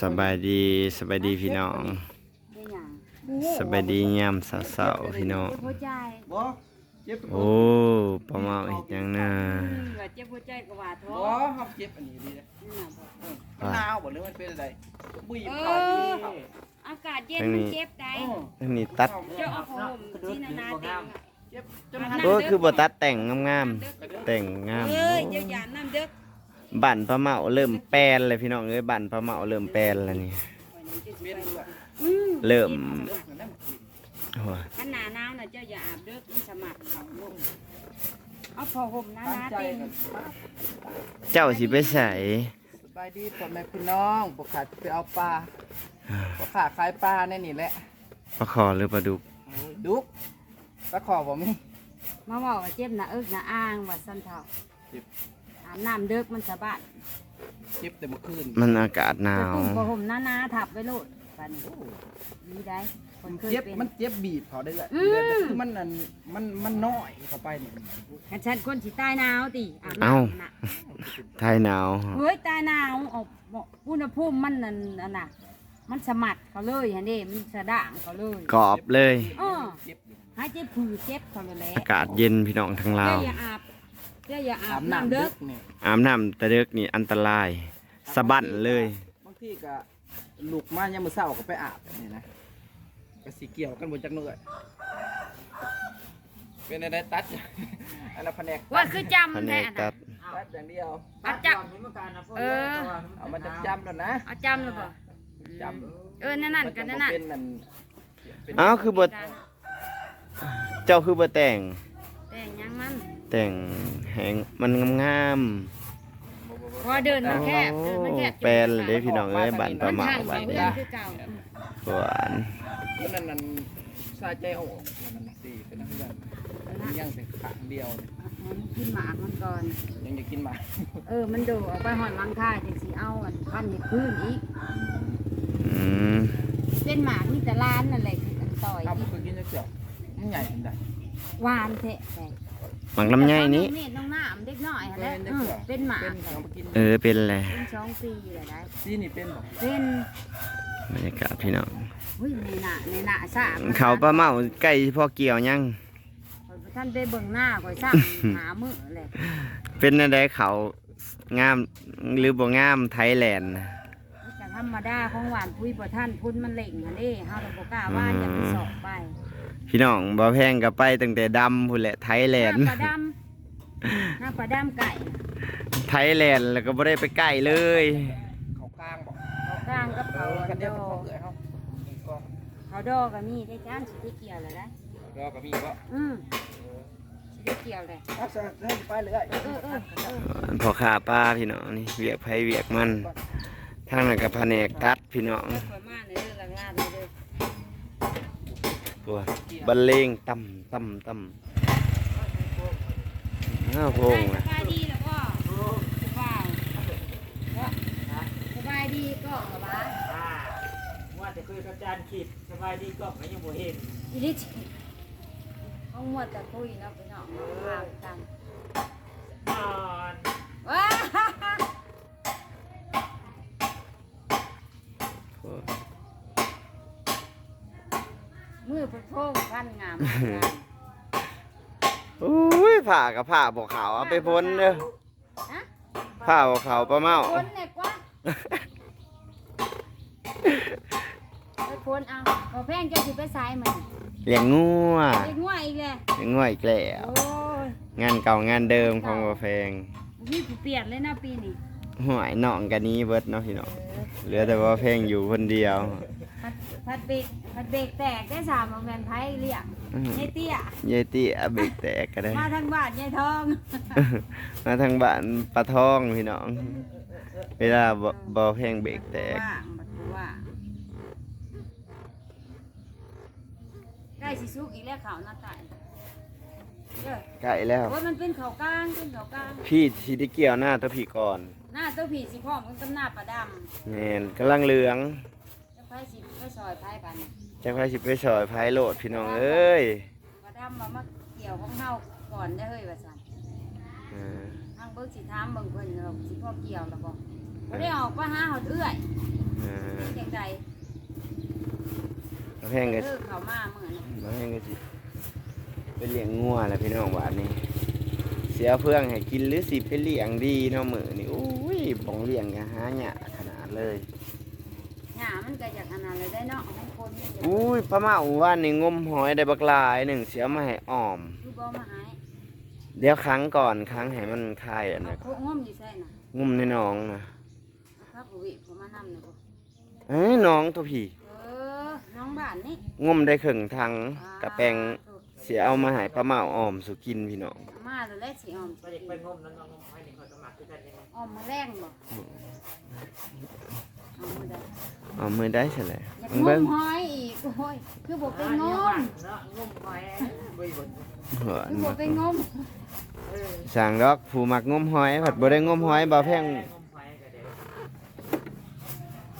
สบายดีสบายดีพี่น้องได้หยังสบายดียามเสาๆพี่น้องเจ็บหัวใจบ่เจ็บโอ้ปลาเมาอีกอย่างน่ะอืมว่าเจ็บหัวใจก็ว่าท้อบ่เฮาเจ็บอันนี้ดีนะนี่น่ะบอกมันหนาวบ่หรือมันเป็นอะไรบุยเอเข้าดีอเข้าอากาศเย็นมันเจ็บได้โอ้อันนี้ตัดเจ้าเอาผ้าห่มที่นานาเต็มอะเจ็บจนหันโอ้คือบ่ตัดแต่งงามๆแต่งงามเอ้ยเจ้าอย่าน้ำเด้อ บั่นปลาเมาเริ่มแปลนเลยพี่น้องเอ้ยบั่นปลาเมาเริ่มแปลนแล้วนี่เป็นด้วยอืมเริ่มเลิกนั่นมันกินโอ้ยขนาดหนาวน่ะเจ้าอย่าอาบเด้อมันสมัครเขาลงเอาผ้าห่มนาตั้งนาใจเต็มกันเจ้าสิไปใส่สบายดีพ่อแม่พี่น้องบ่ขาดไปเอาปลาบ่ขาดขายปลาแน่นี่แหละปลาคอหรือปลาดุกโอ้ยดุกตะขอบ่มีมาบอกว่าเจ็บหน้าเอิกหน้าอ่างว่าซั่นเฒ่าเจ็ บอาบน้ำเด้อมันสะบัดเจ็บแต่เมื่อคืนมันอากาศหนาไปวปุ้มผ้าห่มนานาทับไว้โลดบัดนี้ดีได้คนเคยเจ็บเป็นมันเจ็บบีบเขาได้เลยอืมคือมันนั่นมันมันน้อยเข้าไปนี่กันฉันคนสิตายหนาวติอาบเอ้าน้ำน่ะไทยหนาวเฮ้ยตายหนาวออกอุณหภูมิมันนั่นอันน่ะ มันสมัดเขาเลยฮะนี่มันสะด่างเขาเลยกรอบเลยอ้อเจ็บอยู่หายเจ็บผือเจ็บเขาเลยแหละอากาศเย็นพี่น้องทั้งลาเจ้าวอย่าอาบ เจ้าอย่าอาอาบบน้ำน้ำเด้เด้ออนี่อาบน้ำแต่เด็กนี่อันตรายสะบั้นเลย บางทีก็ลูกมายามมื้อเช้าก็ไปอาบแบบนี้นะก็สิเกี่ยวกันบ่จักหน่อยเป็นอะไรตัด อันนั้นแผนกว่าคือจพันำเอแท้กอันตัน่ะดตัดอย่างเดียว ปัดจับเออ เอามาจำๆแล้วนะเอาจำเลยป่ะจำเออนั่นนั่นกันนั่นนั่นเป็นนั่นเป็นอ้าวคือบ่เจ้าคือบ่แต่งแต่งยังมัน แต่งแหงมันงามพอเดินๆมันแคบโอ้เดินมันแคบแปลนเลยเด้พี่น้องเอ้ยบั่นปลาเมามันบั่ห่านงนี้เดินคือเก่าหวานนั่นนั่นสายใจเอาออกนั่นน่ะสิเป็นนักเรียนมันยังเป็นขางเดียวเนี่ยให้มันกินหมากมันก่อน ยังจะกินหมาเออ มันโดดออกไปหอนหลังคาจังสีเอาอันพันให้พื้นอีก อืมเป็นหมากมีแต่ร้านนั่นแหละคือกันต่อยเอาไปกินจะเจียวมันใหญ่ขนาดหวานแท้แต่ หมักลำไยนี้เม็ดน้องน้ำเด็กน้อยหั่นแหละเป็นเออเป็นหมากเป็นแหละเอาไปกินเออเป็นแหละเป็นสองปีเลยได้ซีนี่เป็นบ่เป็นบรรยากาศพี่น้องหุ้ยในหน้าในหน้าสามเขาปลาเมาใกล้พ่อเกี่ยวยังท่านไปเบิ่งหน้าข่อยซ้ำหามือเลยเป็นอะไรเขางามหรือบ่งามไทยแลนด์ แต่ธรรมดาของหวานพุ้ยบ่ท่านพุ่นมันเหล่งหั่นเด้เฮาเลยบ่กล้าว่าอย่าไปสอบไป พี่น้องบ่แพงก็ไปตั้งแต่ดำพุ่นแหละไทยแลนด์ หน้าปลาดำหน้าปลาดำไก่ไทยแลนด์แล้วก็บ่ได้ไปใกล้เลยเขากลางบ่เขากลางกับเอเขาอกันเดีดยวอเขาเกลือเขาก็เขาดอก็มีได้จ้านสิได้เกี่ยวเลยนะรอกับมีก็อืมสิได้เกี่ยวเลยเอาซะให้ไปเลยเออเออเออพอขาปลาพี่น้องนี่เวียกไผเวียกมันทางนั้นก็แผนกตัดพี่น้องเออข่อยมาในเรื่องลาดเลย เด้อตัวบรรเลงต่ำต่ำต่ำอ้าวโพงได้นะสบายดีแล้วก็สบายว่าสบายดีก็เหรอวะว่าแต่คุยกับอาจารย์ขีดสบายดีกล้องก็ยังบ่เห็นอีลิชเขาหมดแต่คุยเนาะพี่น้องเมากันอ่อนว้า มือเพิ่นโพงพันงามงามอุ้ยผ่ากับผ่าบอกขาวเอาไปพ้นเด้อฮะผ่าบอกขาวปลาเมาพ้นเนี่ยกว่าไปพ้นเอาพอแพงจะสิไปสายมันเลี้ยงงัวเด็กง่วยอีกเลยเลี้ยงงัวอีกแล้วโอ้ยงานเก่างานเดิมของบ่แพงพี่เปลี่ยนเลยนะปีนี้หวยน้องกันนี้เบิดเนาะพี่น้องเออเหลือแต่ว่าเพลงอยู่คนเดียว พัดพัดเบรกพัดเบรกแตกได้สามโรงเรียนไทยเรียกอื้อยายเตี้ย ยายเตี้ยเบรกแตกก็ได้ มาทางบ้านยายทองมาทางบ้านปลาทองพี่น้อง เวลาบ่บ่เพลงเบรกแตก ว่างบัดนี้ว่างใกล้สิสุกอีกแล้วข่าวหน้าตายเด้อใกล้แล้วโอ้ยมันเป็นเขากลางเป็นเขากลาง พี่สิได้เกี่ยวหน้าตัวพี่ก่อนหน้าตัวผีสิพร้อมกันกับหน้าปลาดแม่นกำลังเหลืองำจะไฟ สิไปซอยไพ่ปันี้จักไผสิไปซอยไพ่โหลดพี่น้องเอ้ยบ่ทํมว่ามาเกี่ยวของเฮาก่อนได้เฮ้ยว่าซันอ่าทางเบิ่งสิทามเบิ่งเพิ่นว่าสิพ่อเกี่ยวแล้วก็ไม่ได้ออกว่าหาเฮาเอื้อยอ่าเป็นจังไดบ่แพงก็ เลิเขามามือนี้าให้กันสิไปเลี้ยงงัวแหละพี่น้องหวานนี่เสียเพื่องให้กินหรือสิเปเลี้ยงดีเนาะมือนี่อุ้ยบองเลี้ยงกันหาหยะขนาดเลย หญ้ามันก็อยากขนาดเลยได้เนาะของคนนี่จะอุ้ยป้าเมาว่านนี่งมหอยได้บักหลายหนึ่งเสียมาให้อ้อมคือบ่มาหายเดี๋ยวครั้งก่อนครั้งให้มันคายอันเอานะโคงมอยู่ใส่น่ะงมในหนองนะเอาครับผู้วิผมมานำนี่บ่เอ้ยหน้องตัวพี่เออน้องบ้านนี่งมได้ครึ่งทางกระแปงอ่าเสียเอามาให้ป้าเมาอ้อมสุกินพี่น้อง เอามา แล้วแหละสิออมไปเด็กไปงมนั้นงมหอยนี่คอยกระหมักคือกันยังไงออมมาแรงบ่เอามือได้เอามือได้ใช่เลยอยากงเบิ้งมหอยอีกโอ้ยคือบ่เป็นงมเนาะงมหอยบ่บ่หัวคือบ่เป็นงมเออสั่งดอกผู้มักงมหอยผัดบ่ได้งมหอยบ่แพงงมหอยก็เดี๋ยว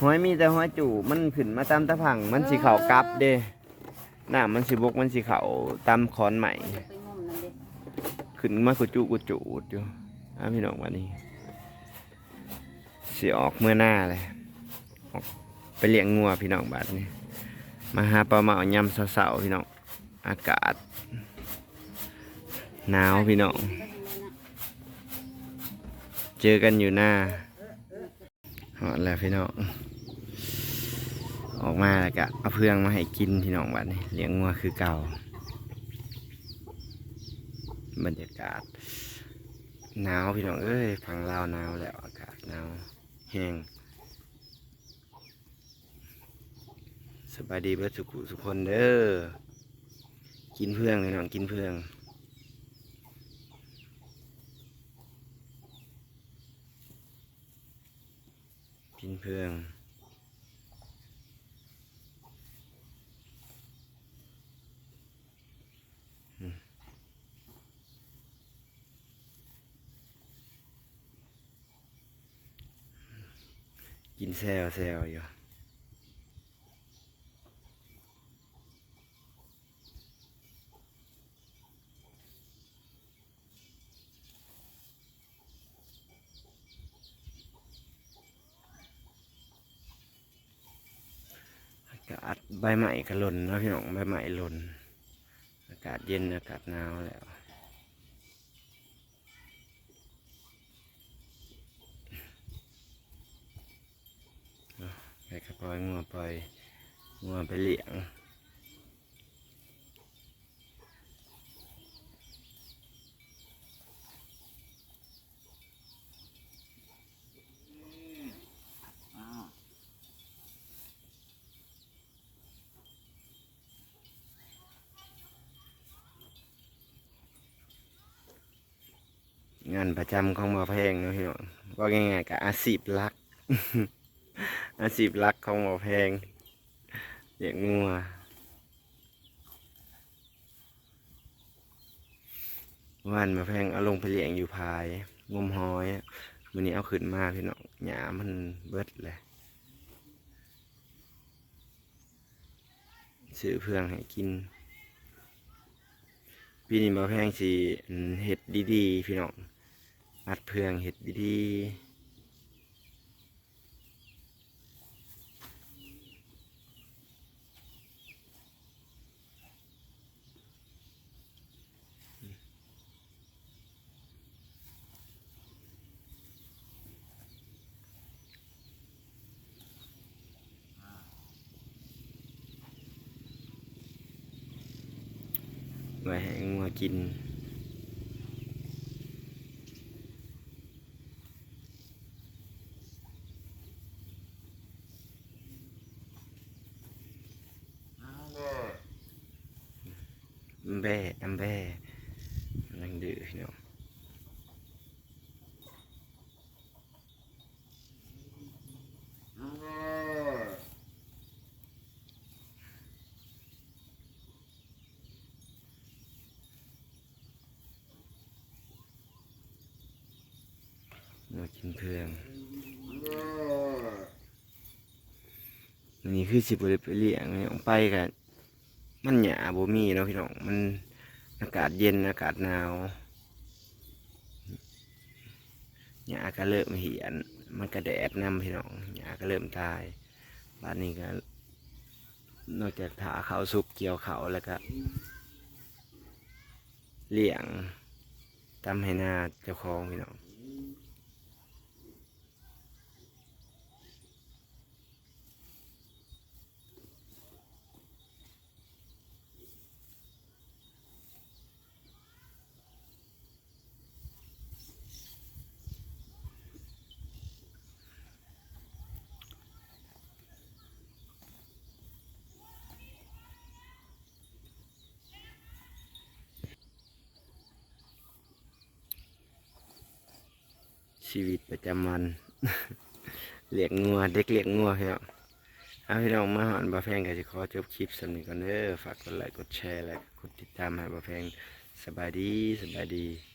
หอยมีแต่หอยจู่มันขึ้นมาตามตะพังมันสิเขากลับเด้น้ำมันสิบกมันสิเขาตามขอนใหม่ ขึ้นมากุจุกุจูดอยู่อะพี่น้องวันนี้สิออกเมื่อหน้าเลยออกไปเลี้ยงงัวพี่น้องบัดนี้มาหาปลาเมายำเสาๆพี่น้องอากาศหนาวพี่น้องเลยนะเจอกันอยู่หน้าหอดแล้วพี่น้องออกมาแล้วก็เอาเพื่องมาให้กินพี่น้องบัดนี้เลี้ยงงัวคือเก่า บรรยากาศหนาวพี่น้องเอ้ยฝั่งลาวหนาวแล้วอากาศหนาวแห้งสบายดีเบิดสุขุสุคนเด้อกินเพื่องพี่น้องกินเพื่องกินเพื่อง กินแซวแซวอยู่อากาศใบใหม่กระหล่นเนาะพี่น้องใบใหม่หล่นอากาศเย็นอากาศหนาวแล้ว ไปกระปล่อยงัวปล่อยงัวไปเลี้ยงงานประจำของหมอแพงนะพี่น้องว่าง่ายๆกับอาชีพหลัก อาชีพหลักของหมอแพงเลี้ยงงัววันมาแพงเอาลงไปเลี้ยงอยู่พายงมหอยวันนี้เอาขึ้นมาพี่น้องหยามันเบิดเลยซื้อเพื่องให้กินปีนี้มาแพงสิอืมเห็ดดีๆ พี่น้องอัดเพื่องเห็ดดีๆ ว้ให้งัวกินอัมแบอัมแบนังดื้อพี่น้อง มากินเพื่องนนี้คือสิบริไปเลี้ยงเนี่ยออกไปกันมันหยาบ่มีเนาะพี่น้องมันอากาศเย็นอากาศหนาวหยาก็เริ่มเหียนมันก็แดดนำพี่น้องหยาก็เริ่มตายบ้านนี้ก็นอกจากถาเขาสุกเกี่ยวเขาแล้วก็เลี้ยงตำให้หน้าเจ้าของพี่น้อง ชีวิตประจำวันเลี้ยงงัวเด็กเลี้ยงงัวพี่น้องเอาพี่น้องมาหอนบาแพงก็จะขอจบคลิปสำนึกก่อนเด้อฝากกดไลค์กดแชร์และกดติดตามให้บาแพงสบายดีสบายดี